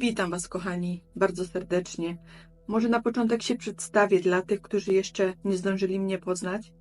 Witam Was, kochani, bardzo serdecznie. Może na początek się przedstawię dla tych, którzy jeszcze nie zdążyli mnie poznać.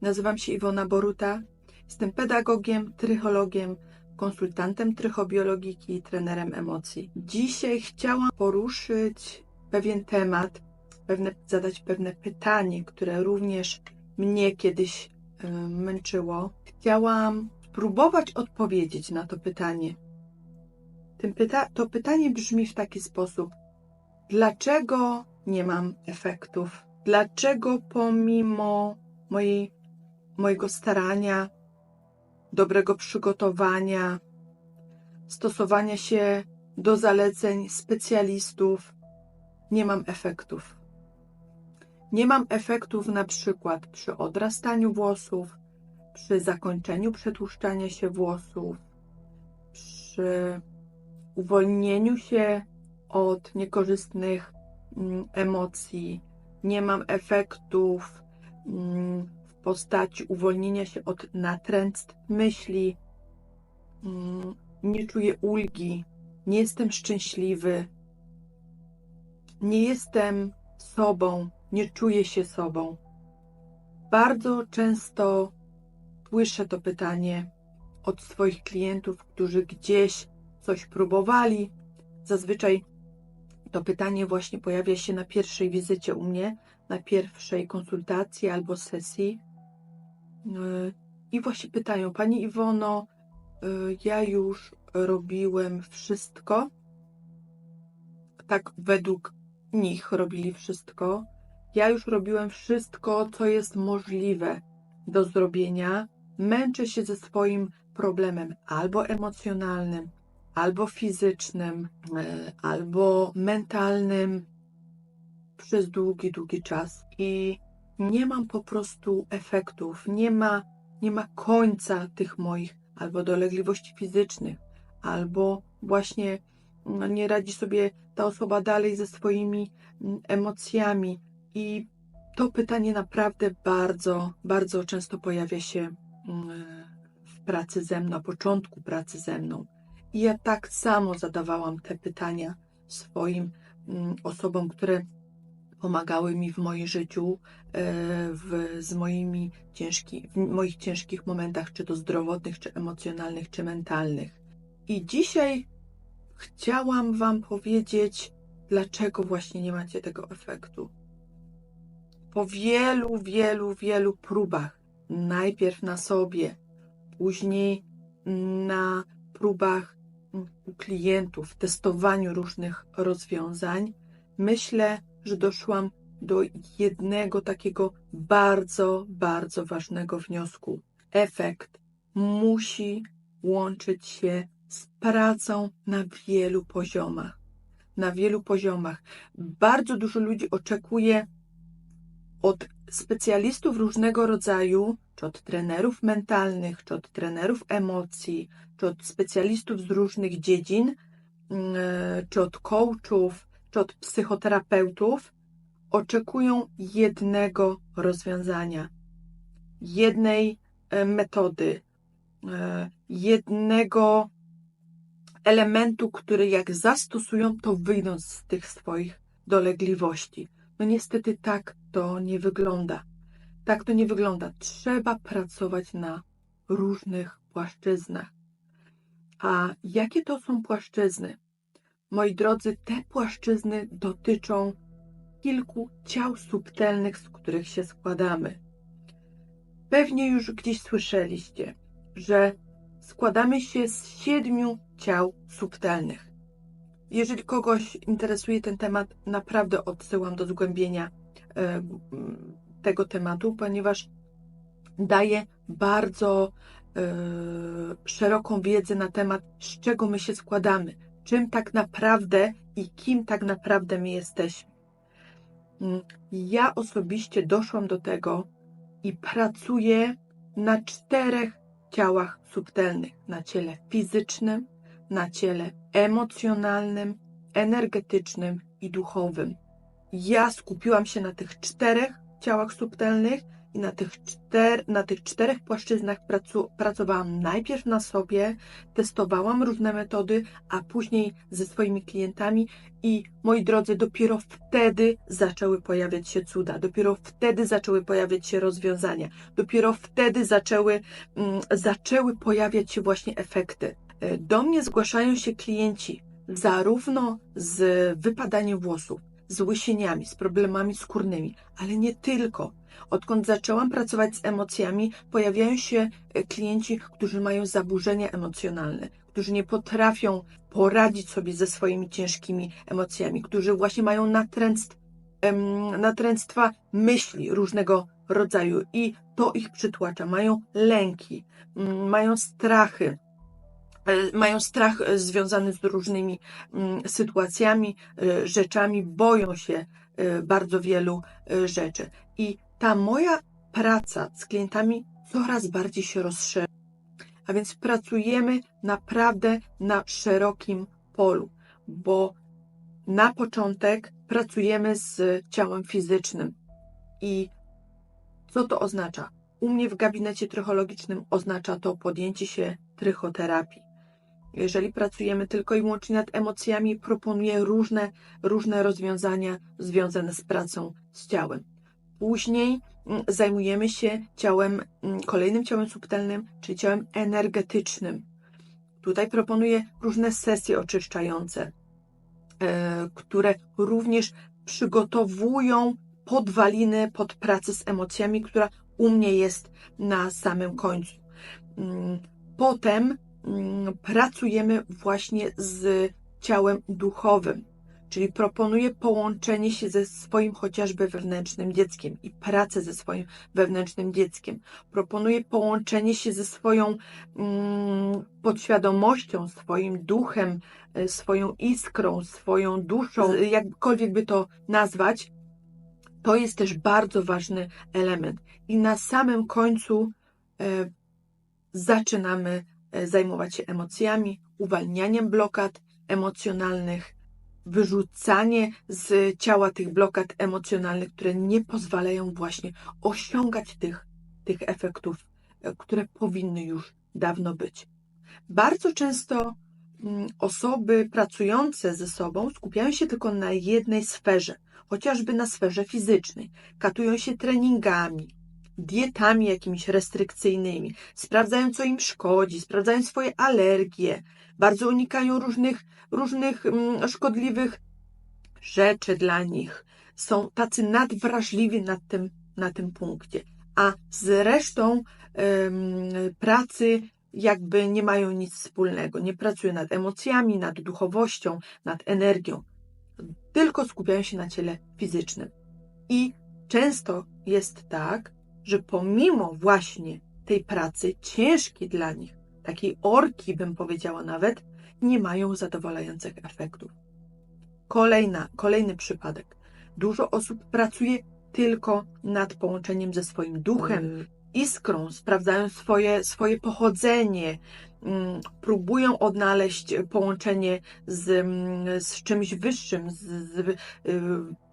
Nazywam się Iwona Boruta. Jestem pedagogiem, trychologiem, konsultantem trychobiologiki i trenerem emocji. Dzisiaj chciałam poruszyć pewien temat, pewne, zadać pewne pytanie, które również mnie kiedyś y, męczyło. Chciałam spróbować odpowiedzieć na to pytanie. Pyta- to pytanie brzmi w taki sposób: dlaczego nie mam efektów? Dlaczego pomimo mojej, mojego starania, dobrego przygotowania, stosowania się do zaleceń specjalistów, nie mam efektów? Nie mam efektów na przykład przy odrastaniu włosów, przy zakończeniu przetłuszczania się włosów, przy uwolnieniu się od niekorzystnych mm, emocji, nie mam efektów mm, w postaci uwolnienia się od natręctw myśli, mm, nie czuję ulgi, nie jestem szczęśliwy, nie jestem sobą, nie czuję się sobą. Bardzo często słyszę to pytanie od swoich klientów, którzy gdzieś coś próbowali. Zazwyczaj to pytanie właśnie pojawia się na pierwszej wizycie u mnie, na pierwszej konsultacji albo sesji. Yy, I właśnie pytają, Pani Iwono, yy, ja już robiłem wszystko. Tak, według nich robili wszystko. Ja już robiłem wszystko, co jest możliwe do zrobienia. Męczę się ze swoim problemem albo emocjonalnym, albo fizycznym, e, albo mentalnym przez długi, długi czas i nie mam po prostu efektów, nie ma, nie ma końca tych moich albo dolegliwości fizycznych, albo właśnie no, nie radzi sobie ta osoba dalej ze swoimi mm, emocjami. I to pytanie naprawdę bardzo, bardzo często pojawia się mm, w pracy ze mną, na początku pracy ze mną. I ja tak samo zadawałam te pytania swoim mm, osobom, które pomagały mi w moim życiu, e, w, z moimi ciężki, w moich ciężkich momentach, czy to zdrowotnych, czy emocjonalnych, czy mentalnych. I dzisiaj chciałam Wam powiedzieć, dlaczego właśnie nie macie tego efektu. Po wielu, wielu, wielu próbach, najpierw na sobie, później na próbach klientów, testowaniu różnych rozwiązań, myślę, że doszłam do jednego takiego bardzo, bardzo ważnego wniosku. Efekt musi łączyć się z pracą na wielu poziomach. Na wielu poziomach. Bardzo dużo ludzi oczekuje od specjalistów różnego rodzaju, czy od trenerów mentalnych, czy od trenerów emocji, czy od specjalistów z różnych dziedzin, mm, czy od coachów, czy od psychoterapeutów, oczekują jednego rozwiązania, jednej e, metody, e, jednego elementu, który jak zastosują, to wyjdą z tych swoich dolegliwości. No niestety tak to nie wygląda. Tak to nie wygląda. Trzeba pracować na różnych płaszczyznach. A jakie to są płaszczyzny? Moi drodzy, te płaszczyzny dotyczą kilku ciał subtelnych, z których się składamy. Pewnie już gdzieś słyszeliście, że składamy się z siedmiu ciał subtelnych. Jeżeli kogoś interesuje ten temat, naprawdę odsyłam do zgłębienia e, tego tematu, ponieważ daje bardzo e, szeroką wiedzę na temat, z czego my się składamy, czym tak naprawdę i kim tak naprawdę my jesteśmy. Mm, ja osobiście doszłam do tego i pracuję na czterech ciałach subtelnych: na ciele fizycznym, na ciele emocjonalnym, energetycznym i duchowym. Ja skupiłam się na tych czterech ciałach subtelnych I na tych, czter, na tych czterech płaszczyznach pracu, pracowałam najpierw na sobie, testowałam różne metody, a później ze swoimi klientami. I moi drodzy, dopiero wtedy zaczęły pojawiać się cuda, dopiero wtedy zaczęły pojawiać się rozwiązania, dopiero wtedy zaczęły, mm, zaczęły pojawiać się właśnie efekty. E, Do mnie zgłaszają się klienci zarówno z wypadaniem włosów, z łysieniami, z problemami skórnymi, ale nie tylko. Odkąd zaczęłam pracować z emocjami, pojawiają się e, klienci, którzy mają zaburzenia emocjonalne, którzy nie potrafią poradzić sobie ze swoimi ciężkimi emocjami, którzy właśnie mają natręctw, natręctwa myśli różnego rodzaju i to ich przytłacza. Mają lęki, mm, mają strachy, mają strach e, związany z różnymi mm, sytuacjami, e, rzeczami, boją się e, bardzo wielu e, rzeczy. I ta moja praca z klientami coraz bardziej się rozszerza. A więc pracujemy naprawdę na szerokim polu, bo na początek pracujemy z ciałem fizycznym. I co to oznacza? U mnie w gabinecie trychologicznym oznacza to podjęcie się trychoterapii. Jeżeli pracujemy tylko i wyłącznie nad emocjami, proponuję różne, różne rozwiązania związane z pracą z ciałem. Później mm, zajmujemy się ciałem, mm, kolejnym ciałem subtelnym, czyli ciałem energetycznym. Tutaj proponuję różne sesje oczyszczające, e, które również przygotowują podwaliny pod pracę z emocjami, która u mnie jest na samym końcu. Mm, Potem pracujemy właśnie z ciałem duchowym, czyli proponuję połączenie się ze swoim chociażby wewnętrznym dzieckiem i pracę ze swoim wewnętrznym dzieckiem. Proponuję połączenie się ze swoją mm, podświadomością, swoim duchem, e, swoją iskrą, swoją duszą, jakkolwiek by to nazwać. To jest też bardzo ważny element. I na samym końcu e, zaczynamy zajmować się emocjami, uwalnianiem blokad emocjonalnych, wyrzucanie z ciała tych blokad emocjonalnych, które nie pozwalają właśnie osiągać tych, tych efektów, e, które powinny już dawno być. Bardzo często mm, osoby pracujące ze sobą skupiają się tylko na jednej sferze, chociażby na sferze fizycznej. Katują się treningami, dietami jakimiś restrykcyjnymi, sprawdzają, co im szkodzi, sprawdzają swoje alergie, bardzo unikają różnych, różnych mm, szkodliwych rzeczy dla nich. Są tacy nadwrażliwi na tym, na tym punkcie. A z resztą pracy jakby nie mają nic wspólnego. Nie pracują nad emocjami, nad duchowością, nad energią. Tylko skupiają się na ciele fizycznym. I często jest tak, że pomimo właśnie tej pracy ciężkiej dla nich, takiej orki bym powiedziała nawet, nie mają zadowalających efektów. Kolejna, kolejny przypadek. Dużo osób pracuje tylko nad połączeniem ze swoim duchem, iskrą, sprawdzają swoje, swoje pochodzenie, mm, próbują odnaleźć połączenie z, mm, z czymś wyższym, z, z, y,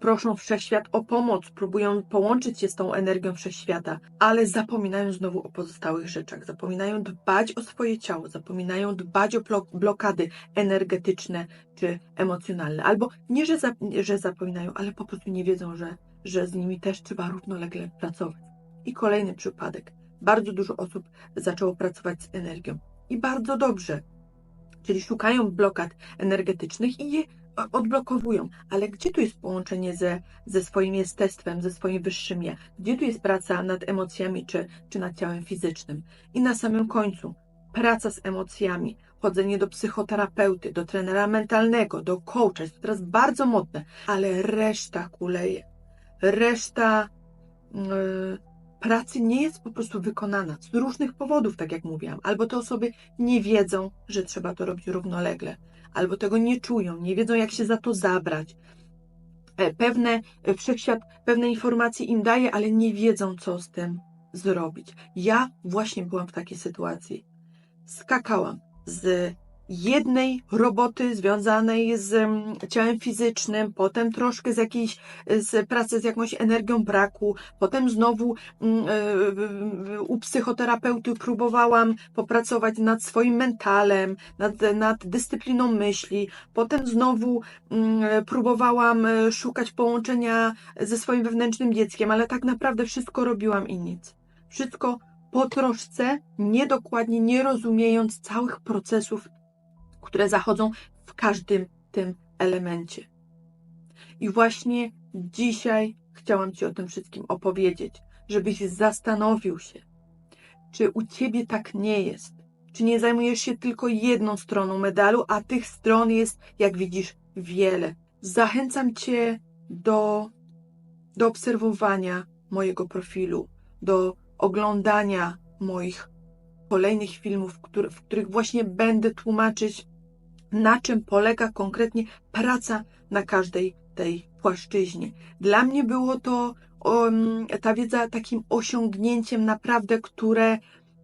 proszą wszechświat o pomoc, próbują połączyć się z tą energią wszechświata, ale zapominają znowu o pozostałych rzeczach, zapominają dbać o swoje ciało, zapominają dbać o blo- blokady energetyczne czy emocjonalne, albo nie, że, za, że zapominają, ale po prostu nie wiedzą, że, że z nimi też trzeba równolegle pracować. I kolejny przypadek. Bardzo dużo osób zaczęło pracować z energią. I bardzo dobrze. Czyli szukają blokad energetycznych i je odblokowują. Ale gdzie tu jest połączenie ze, ze swoim jestestwem, ze swoim wyższym ja? Gdzie tu jest praca nad emocjami czy, czy nad ciałem fizycznym? I na samym końcu praca z emocjami, chodzenie do psychoterapeuty, do trenera mentalnego, do coacha, jest teraz bardzo modne, ale reszta kuleje. Reszta yy, pracy nie jest po prostu wykonana z różnych powodów, tak jak mówiłam. Albo te osoby nie wiedzą, że trzeba to robić równolegle, albo tego nie czują, nie wiedzą, jak się za to zabrać. E, Pewne e, wszechświat pewne informacje im daje, ale nie wiedzą, co z tym zrobić. Ja właśnie byłam w takiej sytuacji. Skakałam z jednej roboty związanej z mm, ciałem fizycznym, potem troszkę z jakiejś z pracy z jakąś energią braku, potem znowu mm, e, u psychoterapeuty próbowałam popracować nad swoim mentalem, nad, nad dyscypliną myśli, potem znowu mm, próbowałam e, szukać połączenia ze swoim wewnętrznym dzieckiem, ale tak naprawdę wszystko robiłam i nic. Wszystko po troszce, niedokładnie, nie rozumiejąc całych procesów, które zachodzą w każdym tym elemencie. I właśnie dzisiaj chciałam Ci o tym wszystkim opowiedzieć, żebyś zastanowił się, czy u Ciebie tak nie jest, czy nie zajmujesz się tylko jedną stroną medalu, a tych stron jest, jak widzisz, wiele. Zachęcam Cię do, do obserwowania mojego profilu, do oglądania moich kolejnych filmów, w których właśnie będę tłumaczyć, na czym polega konkretnie praca na każdej tej płaszczyźnie. Dla mnie było to um, ta wiedza takim osiągnięciem naprawdę, które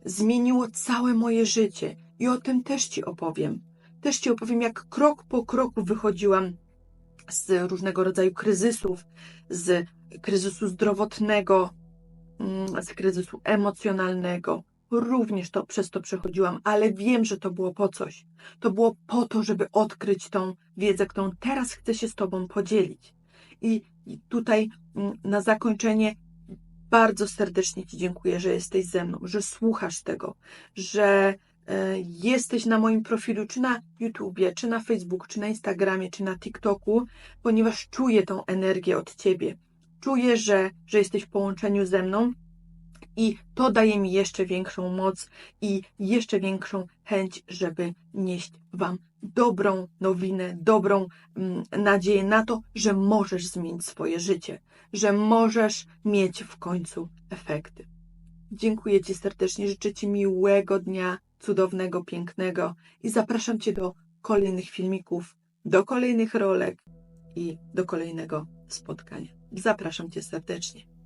zmieniło całe moje życie. I o tym też Ci opowiem. Też Ci opowiem, jak krok po kroku wychodziłam z różnego rodzaju kryzysów, z kryzysu zdrowotnego, mm, z kryzysu emocjonalnego. Również to przez to przechodziłam, ale wiem, że to było po coś. To było po to, żeby odkryć tą wiedzę, którą teraz chcę się z Tobą podzielić. I tutaj mm, na zakończenie bardzo serdecznie Ci dziękuję, że jesteś ze mną, że słuchasz tego, że e, jesteś na moim profilu, czy na YouTubie, czy na Facebooku, czy na Instagramie, czy na TikToku, ponieważ czuję tą energię od Ciebie. Czuję, że, że jesteś w połączeniu ze mną i to daje mi jeszcze większą moc i jeszcze większą chęć, żeby nieść Wam dobrą nowinę, dobrą mm, nadzieję na to, że możesz zmienić swoje życie, że możesz mieć w końcu efekty. Dziękuję Ci serdecznie, życzę Ci miłego dnia, cudownego, pięknego i zapraszam Cię do kolejnych filmików, do kolejnych rolek i do kolejnego spotkania. Zapraszam Cię serdecznie.